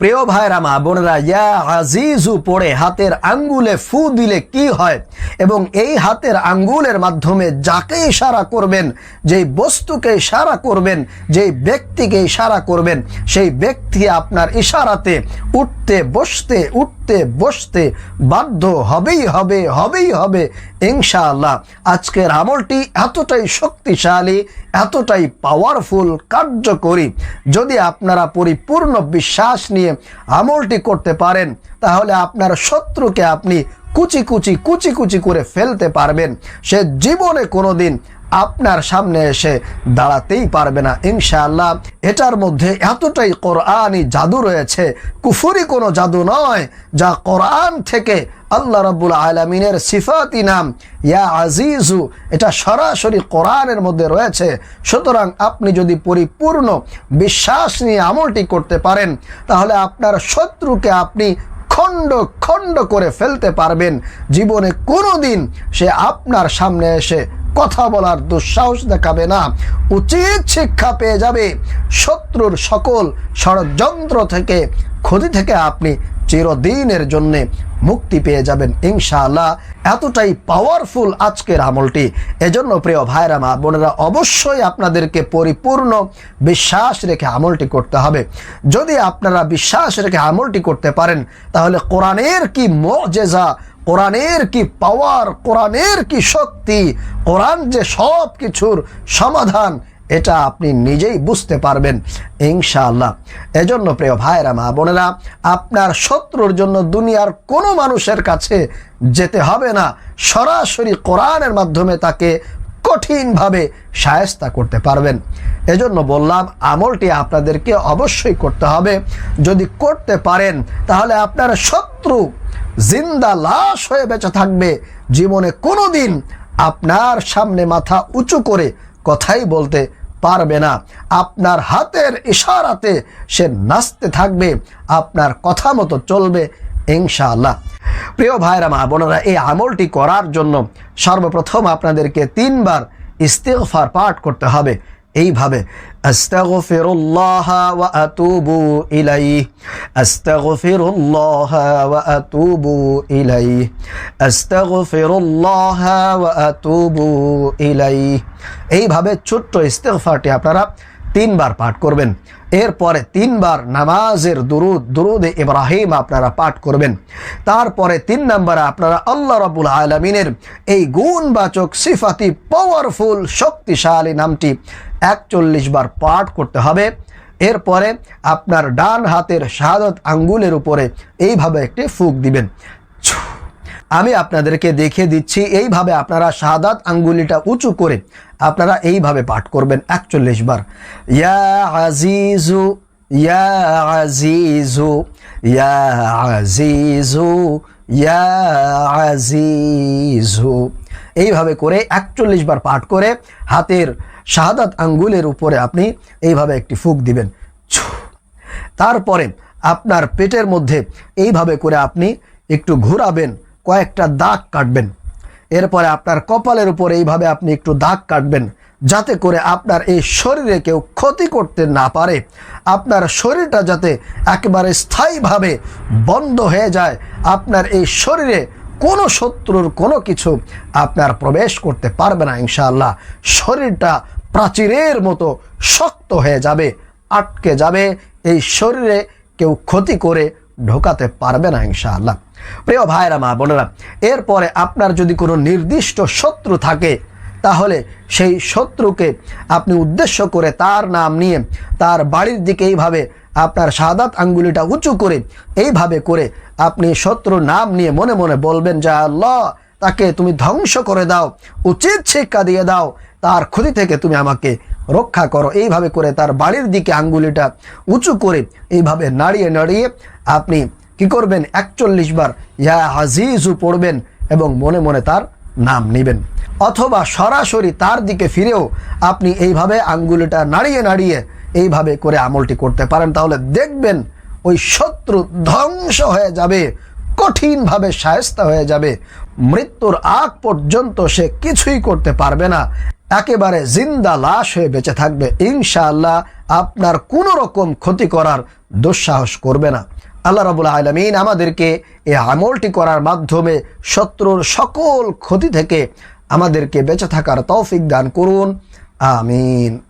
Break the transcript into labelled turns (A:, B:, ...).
A: প্রিয় ভাইরা, মা বোনেরা, ইয়া আজিজু পড়ে হাতের আঙ্গুলে ফু দিলে কি হয়? এবং এই হাতের আঙ্গুলের মাধ্যমে যাকে ইশারা করবেন, যেই বস্তুকে ইশারা করবেন, যেই ব্যক্তিকে ইশারা করবেন, সেই ব্যক্তি আপনার ইশারাতে উঠতে, বসতে উঠতে, বসতে বাধ্য হবেই হবে হবেই হবে, ইনশাআল্লাহ। আজকের আমলটি এতটাই শক্তিশালী, এতটাই পাওয়ারফুল কার্যকরী। যদি আপনারা পরিপূর্ণ বিশ্বাস নিয়ে আমলটি করতে পারেন, তাহলে আপনার শত্রুকে আপনি কুচি কুচি কুচি কুচি করে ফেলতে পারবেন। সে জীবনে কোনো দিন আপনার সামনে এসে দাঁড়াতেই পারবে না। ইনশাআল্লাহ, এটার মধ্যে এতটাই কোরআনই জাদু রয়েছে। কুফুরি কোনো জাদু নয়, যা কোরআন থেকে আল্লাহ রাব্বুল আলমিনের সিফাতি নাম, ইয়া আজিজু, এটা সরাসরি কোরআনের মধ্যে রয়েছে। সুতরাং আপনি যদি পরিপূর্ণ বিশ্বাস নিয়ে আমলটি করতে পারেন, তাহলে আপনার শত্রুকে আপনি খণ্ড খণ্ড করে ফেলতে পারবেন। জীবনে কোনো দিন সে আপনার সামনে এসে কথা বলার দুঃসাহস দেখাবে না। উচিত শিক্ষা পেয়ে যাবে। শত্রুর সকল ষড়যন্ত্র থেকে, ক্ষতি থেকে আপনি চিরদিনের জন্যে মুক্তি পেয়ে যাবেন ইনশাআল্লাহ। এতটাই পাওয়ারফুল আজকের আমলটি। এজন্য প্রিয় ভাইরা মা বোনেরা, অবশ্যই আপনাদেরকে পরিপূর্ণ বিশ্বাস রেখে আমলটি করতে হবে। যদি আপনারা বিশ্বাস রেখে আমলটি করতে পারেন, তাহলে কোরআনের কি মজেজা, কোরআনের কি পাওয়ার কোরআনের কি শক্তি, কোরআন যে সব কিছুর সমাধান এটা আপনি নিজেই বুঝতে পারবেন, ইনশাআল্লাহ। এজন্য প্রিয় ভাইরা মা বোনেরা, আপনার শত্রুর জন্য দুনিয়ার কোনো মানুষের কাছে যেতে হবে না। সরাসরি কোরআনের মাধ্যমে তাকে কঠিনভাবে সায়স্তা করতে পারবেন। এজন্য বললাম, আমলটি আপনাদেরকে অবশ্যই করতে হবে। যদি করতে পারেন, তাহলে আপনার শত্রু জিন্দা লাশ হয়ে বেঁচে থাকবে। জীবনে কোনো দিন আপনার সামনে মাথা উঁচু করে কথাই বলতে পারবে না। আপনার হাতের ইশারাতে সে নাচতে থাকবে, আপনার কথা মতো চলবে ইনশাআল্লাহ। প্রিয় ভাইরা, মা বোনেরা, এই আমলটি করার জন্য সর্বপ্রথম আপনাদেরকে তিনবার ইস্তেফার পাঠ করতে হবে। এইভাবে, আস্তাগফিরুল্লাহ ওয়া আতুবু ইলাইহি আস্তাগফিরুল্লাহ ওয়া আতুবু ইলাইহি আস্তাগফিরুল্লাহ ওয়া আতুবু ইলাইহি এইভাবে ছোট্ট ইস্তেগফারটি আপনারা তিনবার পাঠ করবেন। এরপরে তিনবার নামাজের দুরুদ, দুরুদে ইব্রাহিম আপনারা পাঠ করবেন। তারপরে তিন নম্বরে আপনারা আল্লাহ রাবুল আলমিনের এই গুণবাচক সিফাতি পাওয়ারফুল শক্তিশালী নামটি একচল্লিশ বার পাঠ করতে হবে। এরপরে আপনার ডান হাতের শাহাদত আঙ্গুলের উপরে এইভাবে একটি ফুক দিবেন। আমি আপনাদেরকে দেখিয়ে দিচ্ছি, এইভাবে আপনারা শাহাদাত আঙ্গুলিটা উঁচু করে আপনারা এইভাবে পাঠ করবেন একচল্লিশ বার। ইয়া আজিজু ইয়া আজিজু ইয়া আজিজু ইয়া আজিজু। এইভাবে করে একচল্লিশ বার পাঠ করে হাতের শাহাদাত আঙ্গুলের উপরে আপনি এইভাবে একটি ফুক দিবেন। তারপরে আপনার পেটের মধ্যে এইভাবে করে আপনি একটু ঘোরাবেন কয়েকটা দাগ কাটবেন। এরপরে আপনার কপালের উপর এইভাবে আপনি একটু দাগ কাটবেন, যাতে করে আপনার এই শরীরে কেউ ক্ষতি করতে না পারে। আপনার শরীরটা যাতে একেবারে স্থায়ীভাবে বন্ধ হয়ে যায়। আপনার এই শরীরে কোনো শত্রুর কোনো কিছু আপনার প্রবেশ করতে পারবে না ইনশাআল্লাহ। শরীরটা প্রাচীরের মতো শক্ত হয়ে যাবে, আটকে যাবে। এই শরীরে কেউ ক্ষতি করে ঢোকাতে পারবে না, ইনশাআল্লাহ। প্রিয় ভাইরা, মা বোনেরা, এরপরে আপনার যদি কোনো নির্দিষ্ট শত্রু থাকে, তাহলে সেই শত্রুকে আপনি উদ্দেশ্য করে তার নাম নিয়ে তার বাড়ির দিকে এইভাবে আপনার সাদাত আঙ্গুলিটা উঁচু করে এইভাবে করে আপনি শত্রুর নাম নিয়ে মনে মনে বলবেন, যা আল্লাহ, তাকে তুমি ধ্বংস করে দাও, উচিত শিক্ষা দিয়ে দাও, তার ক্ষতি থেকে তুমি আমাকে রক্ষা করো। এইভাবে করে তার বাড়ির দিকে আঙ্গুলিটা উঁচু করে এইভাবে নাড়িয়ে নাড়িয়ে আপনি কি করবেন? একচল্লিশ বার ইয়া হাজিজু পড়বেন এবং মনে মনে তার নাম নেবেন। অথবা সরাসরি তার দিকে ফিরেও আপনি এইভাবে আঙ্গুলিটা নাড়িয়ে নাড়িয়ে এইভাবে করে আমলটি করতে পারেন। তাহলে দেখবেন ওই শত্রু ধ্বংস হয়ে যাবে। কঠিনভাবে সায়স্তা হয়ে যাবে। মৃত্যুর আগ পর্যন্ত সে কিছুই করতে পারবে না। একেবারে জিন্দা লাশ হয়ে বেঁচে থাকবে। ইনশাআল্লাহ আপনার কোনো রকম ক্ষতি করার দুঃসাহস করবে না। আল্লাহ রাবুল আলমিন আমাদেরকে এই আমলটি করার মাধ্যমে শত্রুর সকল ক্ষতি থেকে আমাদেরকে বেঁচে থাকার তৌফিক দান করুন। আমিন।